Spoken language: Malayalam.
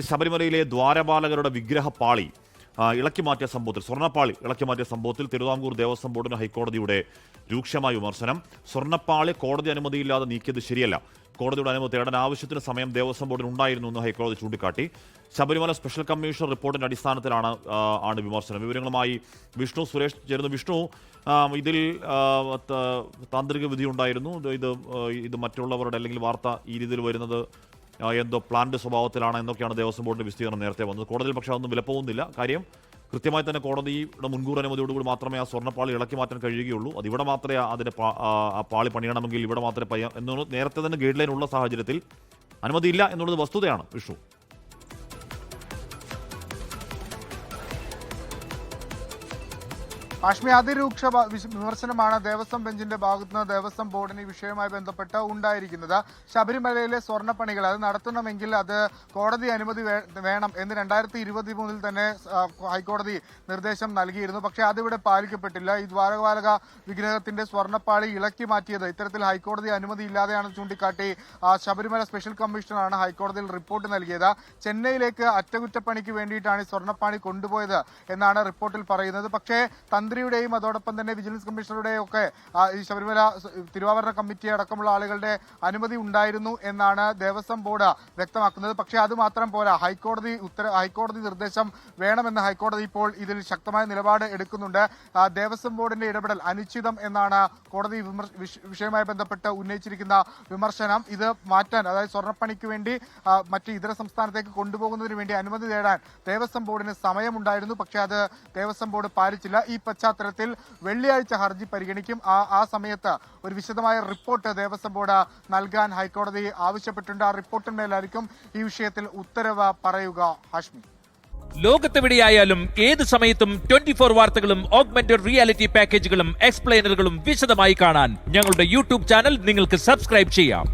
ശബരിമലയിലെ ദ്വാരപാലകരുടെ വിഗ്രഹ പാളി ഇളക്കി മാറ്റിയ സംഭവത്തിൽ സ്വർണപ്പാളി ഇളക്കി മാറ്റിയ സംഭവത്തിൽ തിരുവിതാംകൂർ ദേവസ്വം ബോർഡിന് ഹൈക്കോടതിയുടെ രൂക്ഷമായ വിമർശനം. സ്വർണപ്പാളി കോടതി അനുമതിയില്ലാതെ നീക്കിയത് ശരിയല്ല. കോടതിയുടെ അനുമതി തേടാൻ ആവശ്യത്തിന് സമയം ദേവസ്വം ബോർഡിന് ഉണ്ടായിരുന്നു എന്ന് ഹൈക്കോടതി ചൂണ്ടിക്കാട്ടി. ശബരിമല സ്പെഷ്യൽ കമ്മീഷൻ റിപ്പോർട്ടിന്റെ അടിസ്ഥാനത്തിലാണ് ആണ് വിമർശനം. വിവരങ്ങളുമായി വിഷ്ണു സുരേഷ് ചേരുന്നു. വിഷ്ണു ഇതിൽ താന്ത്രിക വിധി ഉണ്ടായിരുന്നു. ഇത് ഇത് മറ്റുള്ളവരുടെ അല്ലെങ്കിൽ വാർത്ത ഈ രീതിയിൽ വരുന്നത് എന്തോ പ്ലാന്റ് സ്വഭാവത്തിലാണ് എന്നൊക്കെയാണ് ദേവസ്വം ബോർഡിന്റെ വിസ്തീർണം നേരത്തെ വന്നത്. കോടതിയിൽ പക്ഷേ അതൊന്നും വിലപ്പോകുന്നില്ല കാര്യം കൃത്യമായി തന്നെ കോടതിയുടെ മുൻകൂർ അനുമതിയോടുകൂടി മാത്രമേ ആ സ്വർണപ്പാളി ഇളക്കി മാറ്റാൻ കഴിയുകയുള്ളൂ. അതിവിടെ മാത്രമേ ആ പാളി പണിയണമെങ്കിൽ ഇവിടെ മാത്രമേ പയ്യ എന്നുള്ള നേരത്തെ തന്നെ ഗൈഡ് ലൈൻ ഉള്ള സാഹചര്യത്തിൽ അനുമതിയില്ല എന്നുള്ളത് വസ്തുതയാണ് വിഷു കാശ്മീർ അതിരൂക്ഷ വിമർശനമാണ് ദേവസ്വം ബെഞ്ചിന്റെ ഭാഗത്തുനിന്ന് ദേവസ്വം ബോർഡിന് ഈ വിഷയവുമായി ബന്ധപ്പെട്ട് ഉണ്ടായിരിക്കുന്നത്. ശബരിമലയിലെ സ്വർണപ്പണികൾ അത് നടത്തണമെങ്കിൽ അത് കോടതി അനുമതി വേണം എന്ന് രണ്ടായിരത്തി ഇരുപത്തി മൂന്നിൽ തന്നെ ഹൈക്കോടതി നിർദ്ദേശം നൽകിയിരുന്നു. പക്ഷേ അതിവിടെ പാലിക്കപ്പെട്ടില്ല. ഈ ദ്വാരപാലക വിഗ്രഹത്തിന്റെ സ്വർണപ്പാളി ഇളക്കി മാറ്റിയത് ഇത്തരത്തിൽ ഹൈക്കോടതി അനുമതി ഇല്ലാതെയാണ് ചൂണ്ടിക്കാട്ടി ശബരിമല സ്പെഷ്യൽ കമ്മീഷണറാണ് ഹൈക്കോടതിയിൽ റിപ്പോർട്ട് നൽകിയത്. ചെന്നൈയിലേക്ക് അറ്റകുറ്റപ്പണിക്ക് വേണ്ടിയിട്ടാണ് ഈ സ്വർണപ്പാണി കൊണ്ടുപോയത് എന്നാണ് റിപ്പോർട്ടിൽ പറയുന്നത്. പക്ഷേ തന്ത്രിയുടെയും അതോടൊപ്പം തന്നെ വിജിലൻസ് കമ്മീഷണറുടെയും ഒക്കെ ഈ ശബരിമല തിരുവാഭരണ കമ്മിറ്റി അടക്കമുള്ള ആളുകളുടെ അനുമതി ഉണ്ടായിരുന്നു എന്നാണ് ദേവസ്വം ബോർഡ് വ്യക്തമാക്കുന്നത്. പക്ഷേ അത് മാത്രം പോരാ. ഹൈക്കോടതി ഉത്തര ഹൈക്കോടതി നിർദ്ദേശം വേണമെന്ന് ഹൈക്കോടതി ഇപ്പോൾ ഇതിൽ ശക്തമായ നിലപാട് എടുക്കുന്നുണ്ട്. ദേവസ്വം ബോർഡിന്റെ ഇടപെടൽ അനിശ്ചിതം എന്നാണ് കോടതി വിഷയവുമായി ബന്ധപ്പെട്ട് ഉന്നയിച്ചിരിക്കുന്ന വിമർശനം. ഇത് മാറ്റാൻ അതായത് സ്വർണപ്പണിക്ക് വേണ്ടി മറ്റ് ഇതര സംസ്ഥാനത്തേക്ക് കൊണ്ടുപോകുന്നതിന് വേണ്ടി അനുമതി നേടാൻ ദേവസ്വം ബോർഡിന് സമയമുണ്ടായിരുന്നു. പക്ഷേ അത് ദേവസ്വം ബോർഡ് പാലിച്ചില്ല. ഈ പശ്ചാത്തലത്തിൽ വെള്ളിയാഴ്ച ഹർജി പരിഗണിക്കും. ആ ആ സമയത്ത് ഒരു വിശദമായ റിപ്പോർട്ട് ദേവസ്വം ബോർഡ് നൽകാൻ ഹൈക്കോടതി ആവശ്യപ്പെട്ടിട്ടുണ്ട്. ആ റിപ്പോർട്ടിന്മേലായിരിക്കും ഈ വിഷയത്തിൽ ഉത്തരവ് പറയുക ഹാഷ്മി. ലോകത്തെവിടെയായാലും ഏത് സമയത്തും ട്വന്റി ഫോർ വാർത്തകളും ഓഗ്മെന്റഡ് റിയാലിറ്റി പാക്കേജുകളും എക്സ്പ്ലെയിനറുകളും വിശദമായി കാണാൻ ഞങ്ങളുടെ യൂട്യൂബ് ചാനൽ നിങ്ങൾക്ക് സബ്സ്ക്രൈബ് ചെയ്യാം.